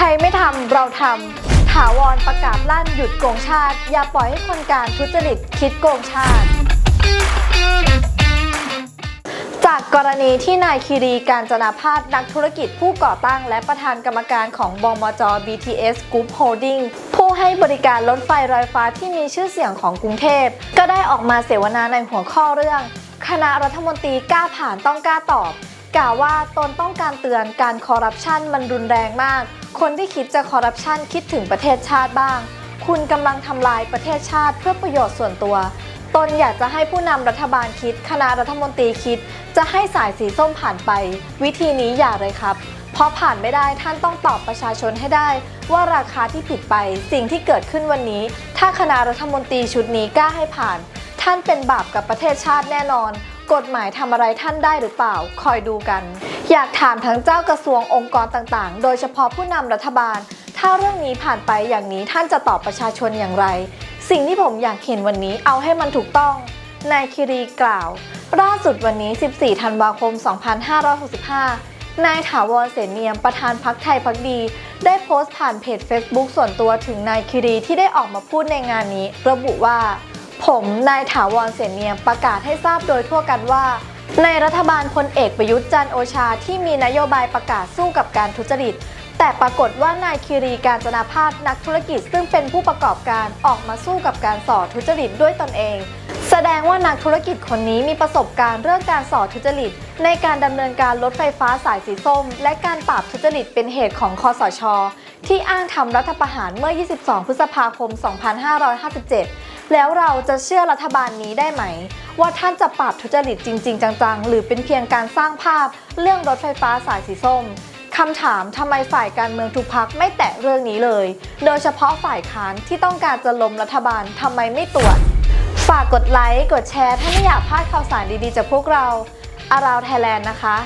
ใครไม่ทำเราทำถาวรประกาศลั่นหยุดโกงชาติ อย่าปล่อยให้คนการทุจริตคิดโกงชาติ จากกรณีที่นายคีรีการจนาพาสนักธุรกิจผู้ก่อตั้ง และประธานกรรมการของบมจ BTS Group Holding ผู้ให้บริการรถไฟรอยฟ้าที่มีชื่อเสียงของกรุงเทพ ก็ได้ออกมาเสวนาในหัวข้อเรื่อง คณะรัฐมนตรีกล้าผ่านต้องกล้าตอบ กล่าวว่าตนต้องการเตือนการคอร์รัปชันมันรุนแรงมาก คนที่คิดจะคอร์รัปชันคิดถึงประเทศชาติบ้าง คุณกำลังทำลายประเทศชาติเพื่อประโยชน์ส่วนตัว ตนอยากจะให้ผู้นำรัฐบาลคิด คณะรัฐมนตรีคิด จะให้สายสีส้มผ่านไป วิธีนี้อย่าเลยครับ เพราะผ่านไม่ได้ท่านต้องตอบประชาชนให้ได้ ว่าราคาที่ผิดไป สิ่งที่เกิดขึ้นวันนี้ ถ้าคณะรัฐมนตรีชุดนี้กล้าให้ผ่าน ท่านเป็นบาปกับประเทศชาติแน่นอน กฎหมายทำอะไรท่านได้หรือเปล่า คอยดูกัน อยากถามทั้งเจ้ากระทรวงองค์กรต่างๆ โดยเฉพาะผู้นำรัฐบาล ถ้าเรื่องนี้ผ่านไปอย่างนี้ท่านจะตอบประชาชนอย่างไร สิ่งที่ผมอยากเห็นวันนี้เอาให้มันถูกต้อง นายคิรีกล่าว ล่าสุดวันนี้ 14 ธันวาคม 2565 นายถาวรเสนเนียมประธานพักไทยพักดี ได้โพสต์ผ่านเพจ Facebook ส่วนตัวถึงนายคิรีที่ได้ออกมาพูดในงานนี้ ระบุว่า ผมนายถาวรเสนเนียมประกาศให้ทราบโดยทั่วกันว่า ในรัฐบาลพลเอกประยุทธ์จันโอชาที่มีนโยบายประกาศสู้กับการทุจริต แต่ปรากฏว่านายคิรีการจนาพาสนักธุรกิจซึ่งเป็นผู้ประกอบการออกมาสู้กับการส่อทุจริตด้วยตนเอง แสดงว่านักธุรกิจคนนี้มีประสบการณ์เรื่องการส่อทุจริต ในการดำเนินการรถไฟฟ้าสายสีส้ม และการปราบทุจริตเป็นเหตุของคอสช ที่อ้างทำรัฐประหารเมื่อ 22 พฤษภาคม 2557 แล้วเราจะเชื่อรัฐบาลนี้ได้ไหม ว่าท่านจะปราบทุจริตจริง ๆ จังๆ หรือเป็นเพียงการสร้างภาพเรื่องรถไฟฟ้าสายสีส้มคำถามทำไมฝ่ายการเมืองทุกพักไม่แตะเรื่องนี้เลย โดยเฉพาะฝ่ายค้านที่ต้องการจะล้มรัฐบาลทำไมไม่ตรวจ ฝากกดไลค์ กดแชร์ ถ้าไม่อยากพลาดข่าวสารดีๆจากพวกเรา อาราวไทยแลนด์นะคะ